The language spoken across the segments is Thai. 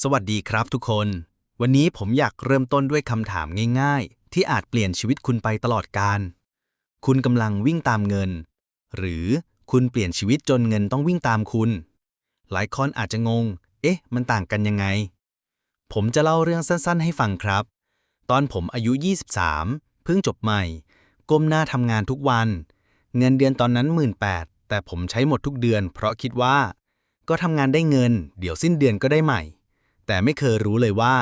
สวัสดีครับทุกคน วันนี้ผมอยากเริ่มต้นด้วยคำถามง่ายๆ ที่อาจเปลี่ยนชีวิตคุณไปตลอดกาลคุณกำลังวิ่งตามเงิน หรือคุณเปลี่ยนชีวิตจนเงินต้องวิ่งตามคุณ หลายคนอาจจะงง เอ๊ะ มันต่างกันยังไง ผมจะเล่าเรื่องสั้นๆ ให้ฟังครับ ตอนผมอายุ 23 เพิ่งจบใหม่ ก้มหน้าทำงานทุกวัน เงินเดือนตอนนั้น 18,000แต่ผมใช้หมดทุกเดือน เพราะคิดว่า ก็ทำงานได้เงิน เดี๋ยวสิ้นเดือนก็ได้ใหม่ แต่ไม่เคยรู้เลยว่า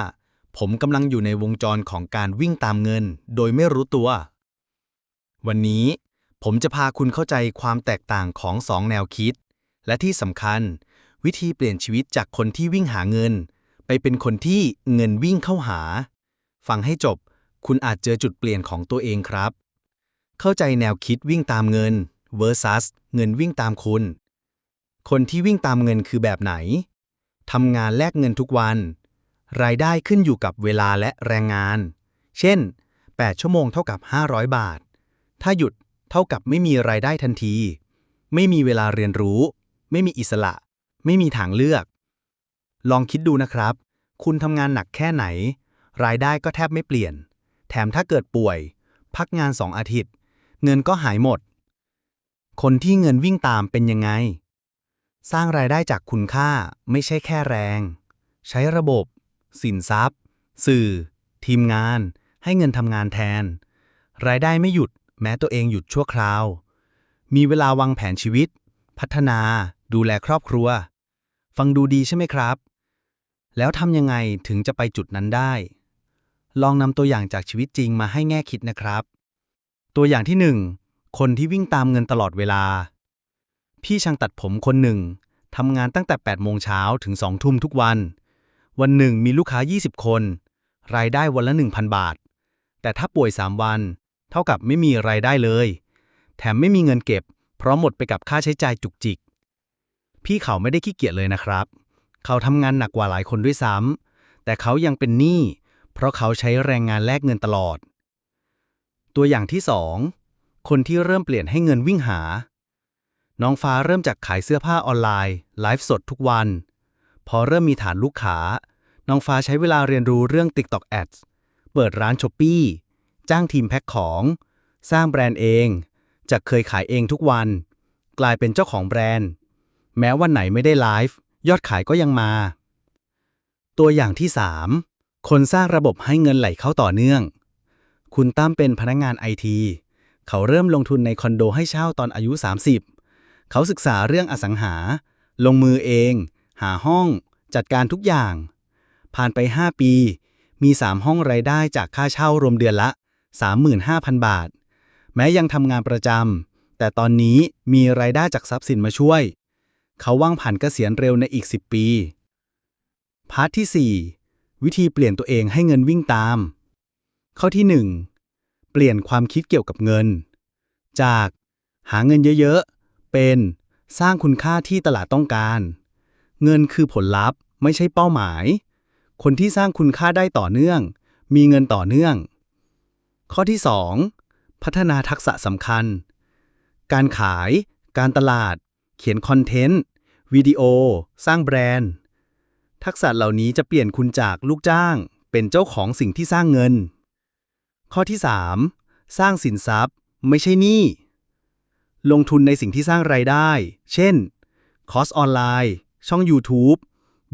ผมกำลังอยู่ในวงจรของการวิ่งตามเงิน โดยไม่รู้ตัว วันนี้ผมจะพาคุณเข้าใจความแตกต่างของสองแนวคิด และที่สำคัญ วิธีเปลี่ยนชีวิตจากคนที่วิ่งหาเงิน ไปเป็นคนที่เงินวิ่งเข้าหา ฟังให้จบ คุณอาจเจอจุดเปลี่ยนของตัวเองครับ เข้าใจแนวคิดวิ่งตามเงิน versus เงินวิ่งตามคุณ คนที่วิ่งตามเงินคือแบบไหน ทำงานแลกเงินทุกวัน รายได้ขึ้นอยู่กับเวลาและแรงงาน เช่น 8 ชั่วโมงเท่ากับ 500 บาท ถ้าหยุดเท่ากับไม่มีรายได้ทันที ไม่มีเวลาเรียนรู้ ไม่มีอิสระ ไม่มีทางเลือก ลองคิดดูนะครับ คุณทำงานหนักแค่ไหน รายได้ก็แทบไม่เปลี่ยน แถมถ้าเกิดป่วย พักงานสองอาทิตย์ เงินก็หายหมด คนที่เงินวิ่งตามเป็นยังไง สร้างรายได้จากคุณค่าไม่ใช่แค่แรง ใช้ระบบ สินทรัพย์ สื่อ ทีมงาน ให้เงินทำงานแทน รายได้ไม่หยุด แม้ตัวเองหยุดชั่วคราว มีเวลาวางแผนชีวิต พัฒนา ดูแลครอบครัว ฟังดูดีใช่ไหมครับ แล้วทำยังไงถึงจะไปจุดนั้นได้ ลองนำตัวอย่างจากชีวิตจริงมาให้แง่คิดนะครับ ตัวอย่างที่หนึ่งคนที่วิ่งตามเงินตลอดเวลา พี่ช่างตัดผมคนหนึ่งทำงานตั้งแต่8โมงเช้าถึง2ทุ่มทุกวัน วันหนึ่งมีลูกค้า 20 คน รายได้วันละ 1,000 บาท แต่ถ้าป่วย 3 วัน เท่ากับไม่มีรายได้เลย แถมไม่มีเงินเก็บ เพราะหมดไปกับค่าใช้จ่ายจุกจิก พี่เขาไม่ได้ขี้เกียจเลยนะครับ เขาทำงานหนักกว่าหลายคนด้วยซ้ำแต่เขายังเป็นหนี้เพราะเขาใช้แรงงานแลกเงินตลอด ตัวอย่างที่ 2 คนที่เริ่มเปลี่ยนให้เงินวิ่งหา น้องฟ้าเริ่มจากขายเสื้อผ้าออนไลน์ไลฟ์สดทุกวัน พอเริ่มมีฐานลูกค้า น้องฟ้าใช้เวลาเรียนรู้เรื่อง TikTok Ads เปิดร้านช้อปปี้จ้างทีมแพ็คของ สร้างแบรนด์เอง จากเคยขายเองทุกวัน กลายเป็นเจ้าของแบรนด์ แม้วันไหนไม่ได้ไลฟ์ยอดขายก็ยังมา ตัวอย่างที่ 3 คนสร้างระบบให้เงินไหลเข้าต่อเนื่อง คุณตั้มเป็นพนักงานไอทีเขาเริ่มลงทุนในคอนโดให้เช่าตอนอายุ 30 เขาศึกษาเรื่องอสังหา ลงมือเอง หาห้อง จัดการทุกอย่าง ผ่านไป 5 ปี มี 3 ห้องรายได้จากค่าเช่ารวมเดือนละ 35,000 บาท แม้ยังทำงานประจำแต่ตอนนี้มีรายได้จากทรัพย์สินมาช่วย เขาว่างผันเกษียณเร็วในอีก 10 ปี พาร์ทที่ 4 วิธีเปลี่ยนตัวเองให้เงินวิ่งตาม ข้อที่ 1 เปลี่ยนความคิดเกี่ยวกับเงิน จาก หาเงินเยอะๆ เป็น สร้างคุณค่าที่ตลาดต้องการ เงินคือผลลัพธ์ ไม่ใช่เป้าหมาย คนที่สร้างคุณค่าได้ต่อเนื่อง มีเงินต่อเนื่อง ข้อที่ 2 พัฒนาทักษะสำคัญ การขาย การตลาด เขียนคอนเทนต์ วิดีโอ สร้างแบรนด์ ทักษะเหล่านี้จะเปลี่ยนคุณจากลูกจ้าง เป็นเจ้าของสิ่งที่สร้างเงิน ข้อที่ 3 สร้างสินทรัพย์ ไม่ใช่หนี้ ลงทุนในสิ่งที่สร้างไรายได้ เช่น คอร์สออนไลน์ ช่อง YouTube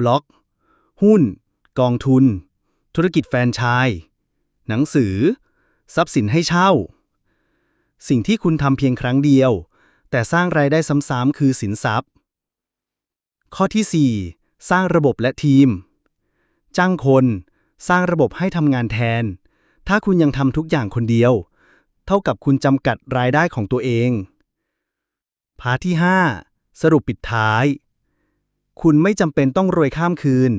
บล็อก หุ้น กองทุน ธุรกิจแฟรนไชส์หนังสือ ทรัพย์สินให้เช่า สิ่งที่คุณทำเพียงครั้งเดียว แต่สร้างรายได้ซ้ำๆคือสินทรัพย์ ข้อที่ 4 สร้างระบบและทีม จ้างคน สร้างระบบให้ทำงานแทน ถ้าคุณยังทำทุกอย่างคนเดียว เท่ากับคุณจำกัดรายได้ของตัวเอง พาร์ทที่ 5 สรุปปิดท้าย คุณไม่จำเป็นต้องรวยข้ามคืน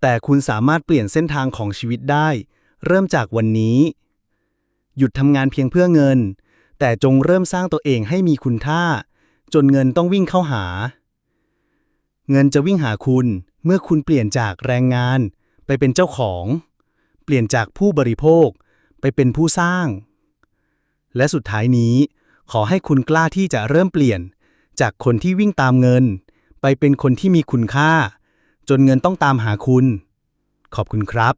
แต่คุณสามารถเปลี่ยนเส้นทางของชีวิตได้ เริ่มจากวันนี้ หยุดทำงานเพียงเพื่อเงิน แต่จงเริ่มสร้างตัวเองให้มีคุณค่า จนเงินต้องวิ่งเข้าหา เงินจะวิ่งหาคุณเมื่อคุณเปลี่ยนจากแรงงาน ไปเป็นเจ้าของ เปลี่ยนจากผู้บริโภค ไปเป็นผู้สร้าง และสุดท้ายนี้ ขอให้คุณกล้าที่จะเริ่มเปลี่ยน จากคนที่วิ่งตามเงิน ไปเป็นคนที่มีคุณค่า จนเงินต้องตามหาคุณ ขอบคุณครับ